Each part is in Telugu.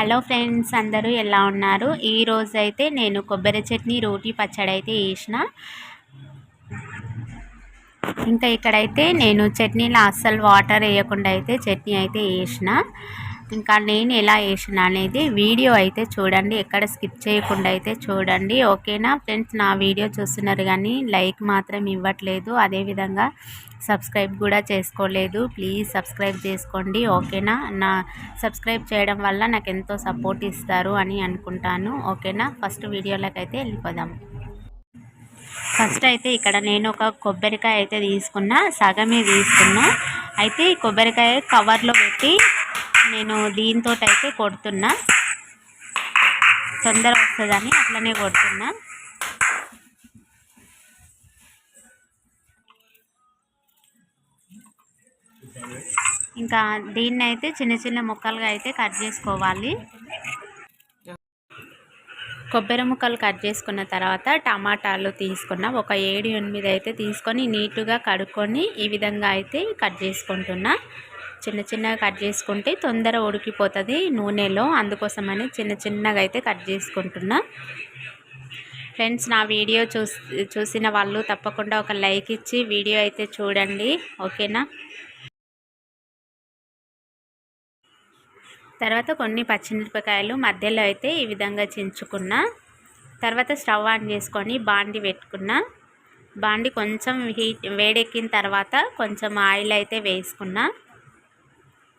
హలో ఫ్రెండ్స్ అందరూ ఎలా ఉన్నారు? ఈరోజు అయితే నేను కొబ్బరి చట్నీ రోటీ పచ్చడి అయితే వేసిన ఇంకా ఇక్కడైతే నేను చట్నీలో అస్సలు వాటర్ వేయకుండా అయితే చట్నీ అయితే వేసిన ఇంకా నేను ఎలా వేసిన అనేది వీడియో అయితే చూడండి. ఎక్కడ స్కిప్ చేయకుండా అయితే చూడండి. ఓకేనా? ఫ్రెండ్స్ నా వీడియో చూస్తున్నారు కానీ లైక్ మాత్రం ఇవ్వట్లేదు. అదేవిధంగా సబ్స్క్రైబ్ కూడా చేసుకోలేదు. ప్లీజ్ సబ్స్క్రైబ్ చేసుకోండి. ఓకేనా? నా సబ్స్క్రైబ్ చేయడం వల్ల నాకు ఎంతో సపోర్ట్ ఇస్తారు అని అనుకుంటాను. ఓకేనా? ఫస్ట్ వీడియోలోకి అయితే వెళ్ళిపోదాం. ఫస్ట్ అయితే ఇక్కడ నేను ఒక కొబ్బరికాయ అయితే తీసుకున్నా. సగమే తీసుకున్నా. అయితే కొబ్బరికాయ కవర్లో పెట్టి నేను దీంతో అయితే కొడుతున్నా. తొందర వస్తుందని అట్లనే కొడుతున్నా. ఇంకా దీన్ని అయితే చిన్న చిన్న ముక్కలుగా అయితే కట్ చేసుకోవాలి. కొబ్బరి ముక్కలు కట్ చేసుకున్న తర్వాత టమాటాలు తీసుకున్న. ఒక ఏడు ఎనిమిది అయితే తీసుకొని నీట్గా కడుక్కొని ఈ విధంగా అయితే కట్ చేసుకుంటున్నా. చిన్న చిన్నగా కట్ చేసుకుంటే తొందర ఉడికిపోతుంది నూనెలో. అందుకోసమని చిన్న చిన్నగా అయితే కట్ చేసుకుంటున్నా. ఫ్రెండ్స్ నా వీడియో చూసి చూసిన వాళ్ళు తప్పకుండా ఒక లైక్ ఇచ్చి వీడియో అయితే చూడండి. ఓకేనా? తర్వాత కొన్ని పచ్చిమిరపకాయలు మధ్యలో అయితే ఈ విధంగా చించుకున్నా. తర్వాత స్టవ్ ఆన్ చేసుకొని బాండి పెట్టుకున్నా. బాండి కొంచెం హీట్ వేడెక్కిన తర్వాత కొంచెం ఆయిల్ అయితే వేసుకున్నా.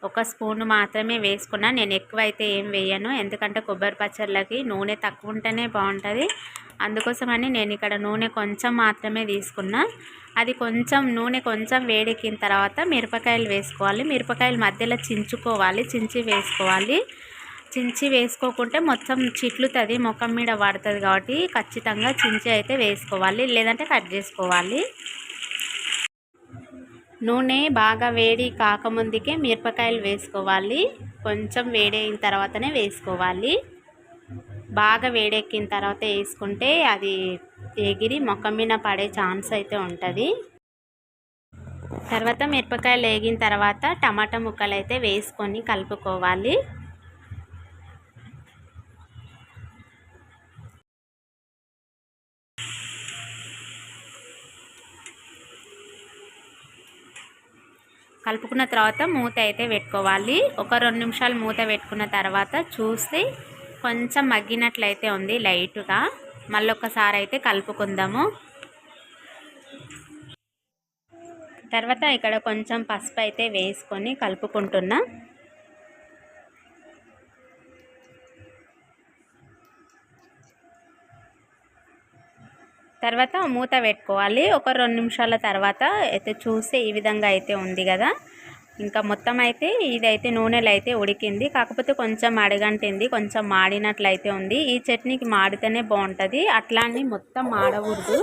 ఒక స్పూన్ మాత్రమే వేసుకున్నా. నేను ఎక్కువ అయితే ఏం వేయను. ఎందుకంటే కొబ్బరి పచ్చళ్ళకి నూనె తక్కువ ఉంటేనే బాగుంటుంది. అందుకోసమని నేను ఇక్కడ నూనె కొంచెం మాత్రమే తీసుకున్నా. అది కొంచెం నూనె కొంచెం వేడెక్కిన తర్వాత మిరపకాయలు వేసుకోవాలి. మిరపకాయలు మధ్యలో చించుకోవాలి. చించి వేసుకోవాలి. చించి వేసుకోకుంటే మొత్తం చిట్లుతుంది ముఖం మీద పడుతుంది కాబట్టి ఖచ్చితంగా చించి అయితే వేసుకోవాలి. లేదంటే కట్ చేసుకోవాలి. నూనె బాగా వేడి కాకముందుకే మిరపకాయలు వేసుకోవాలి. కొంచెం వేడైన తర్వాతనే వేసుకోవాలి. బాగా వేడెక్కిన తర్వాత వేసుకుంటే అది ఎగిరి మొక్క మీద పడే ఛాన్స్ అయితే ఉంటుంది. తర్వాత మిరపకాయలు వేగిన తర్వాత టమాటా ముక్కలు అయితే వేసుకొని కలుపుకోవాలి. కలుపుకున్న తర్వాత మూత అయితే పెట్టుకోవాలి. ఒక రెండు నిమిషాలు మూత పెట్టుకున్న తర్వాత చూసి కొంచెం మగ్గినట్లయితే ఉంది లైట్గా. మళ్ళీ ఒకసారి అయితే కలుపుకుందాము. తర్వాత ఇక్కడ కొంచెం పసుపు అయితే వేసుకొని కలుపుకుంటున్నా. తర్వాత మూత పెట్టుకోవాలి. ఒక రెండు నిమిషాల తర్వాత అయితే చూస్తే ఈ విధంగా అయితే ఉంది కదా. ఇంకా మొత్తం అయితే ఇదైతే నూనెలో అయితే ఉడికింది. కాకపోతే కొంచెం అడగంటింది. కొంచెం మాడినట్లయితే ఉంది. ఈ చట్నీకి మాడితేనే బాగుంటుంది. అట్లానే మొత్తం మాడకూడదు.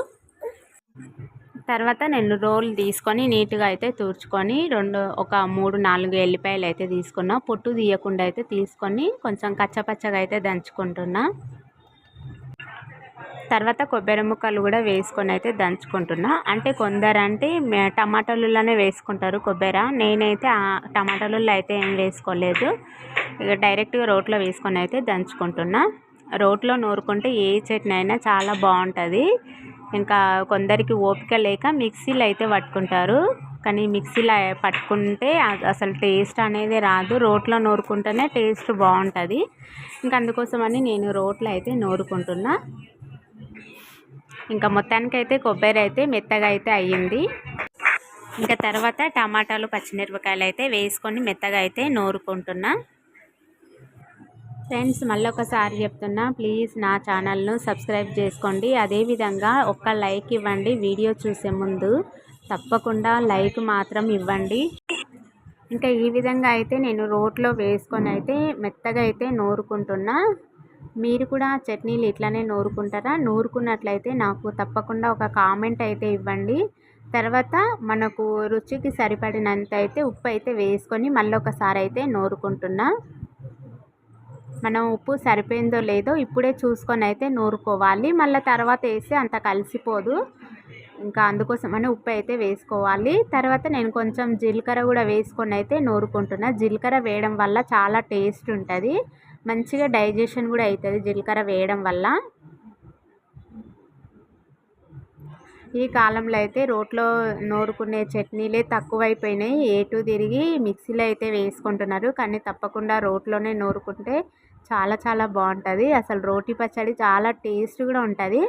తర్వాత నేను రోల్ తీసుకొని నీట్గా అయితే తుడుచుకొని రెండు ఒక మూడు నాలుగు ఎల్లిపాయలు అయితే తీసుకున్నా. పొట్టు తీయకుండా అయితే తీసుకొని కొంచెం కచ్చపచ్చగా అయితే దంచుకుంటున్నా. తర్వాత కొబ్బరి ముక్కలు కూడా వేసుకొని అయితే దంచుకుంటున్నా. అంటే కొందరు అంటే టమాటాలలోనే వేసుకుంటారు కొబ్బరి. నేనైతే టమాటాలలో అయితే ఏం వేసుకోలేదు. ఇక డైరెక్ట్గా రోట్లో వేసుకొని అయితే దంచుకుంటున్నా. రోట్లో నూరుకుంటే ఏ చట్నీ అయినా చాలా బాగుంటుంది. ఇంకా కొందరికి ఓపిక లేక మిక్సీలు అయితే పట్టుకుంటారు. కానీ మిక్సీలో పట్టుకుంటే అసలు టేస్ట్ అనేది రాదు. రోట్లో నూరుకుంటేనే టేస్ట్ బాగుంటుంది. ఇంకా అందుకోసమని నేను రోట్లో అయితే నూరుకుంటున్నా. ఇంకా మొత్తానికైతే కొబ్బరి అయితే మెత్తగా అయితే అయ్యింది. ఇంకా తర్వాత టమాటాలు పచ్చిమిరపకాయలు అయితే వేసుకొని మెత్తగా అయితే నూరుకుంటున్నా. ఫ్రెండ్స్ మళ్ళీ ఒకసారి చెప్తున్నా ప్లీజ్ నా ఛానల్ను సబ్స్క్రైబ్ చేసుకోండి. అదేవిధంగా ఒక్క లైక్ ఇవ్వండి వీడియో చూసే ముందు. తప్పకుండా లైక్ మాత్రం ఇవ్వండి. ఇంకా ఈ విధంగా అయితే నేను రోట్లో వేసుకొని అయితే మెత్తగా అయితే నూరుకుంటున్నా. మీరు కూడా చట్నీలు ఇట్లానే నూరుకుంటారా? నూరుకున్నట్లయితే నాకు తప్పకుండా ఒక కామెంట్ అయితే ఇవ్వండి. తర్వాత మనకు రుచికి సరిపడినంత అయితే ఉప్పు అయితే వేసుకొని మళ్ళీ ఒకసారి అయితే నూరుకుంటున్నా. మనం ఉప్పు సరిపోయిందో లేదో ఇప్పుడే చూసుకొని అయితే నూరుకోవాలి. మళ్ళీ తర్వాత వేస్తే అంత కలిసిపోదు. ఇంకా అందుకోసమని ఉప్పు అయితే వేసుకోవాలి. తర్వాత నేను కొంచెం జీలకర్ర కూడా వేసుకొని అయితే నూరుకుంటున్నా. జీలకర్ర వేయడం వల్ల చాలా టేస్ట్ ఉంటుంది. మంచిగా డైజెషన్ కూడా అవుతుంది జీలకర్ర వేయడం వల్ల. ఈ కాలంలో అయితే రోట్లో నూరుకునే చట్నీలే తక్కువైపోయినాయి. ఏటు తిరిగి మిక్సీలో అయితే వేసుకుంటున్నారు. కానీ తప్పకుండా రోట్లోనే నూరుకుంటే చాలా చాలా బాగుంటుంది. అసలు రోటి పచ్చడి చాలా టేస్ట్ కూడా ఉంటుంది.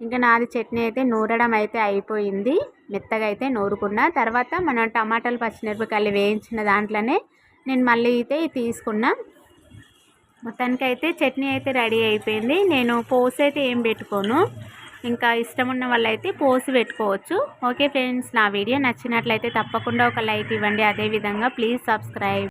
ఇంకా నాది చట్నీ అయితే నూరడం అయితే అయిపోయింది. మెత్తగా అయితే నూరుకున్న. తర్వాత మనం టమాటాలు పచ్చిమిరపకాయలు వేయించిన దాంట్లోనే నేను మళ్ళీ అయితే తీసుకున్నా. మొత్తానికి అయితే చట్నీ అయితే రెడీ అయిపోయింది. నేను పోసి అయితే ఏం పెట్టుకోను. ఇంకా ఇష్టం ఉన్న వాళ్ళైతే పోసి పెట్టుకోవచ్చు. ఓకే ఫ్రెండ్స్ నా వీడియో నచ్చినట్లయితే తప్పకుండా ఒక లైక్ ఇవ్వండి. అదేవిధంగా ప్లీజ్ సబ్స్క్రైబ్.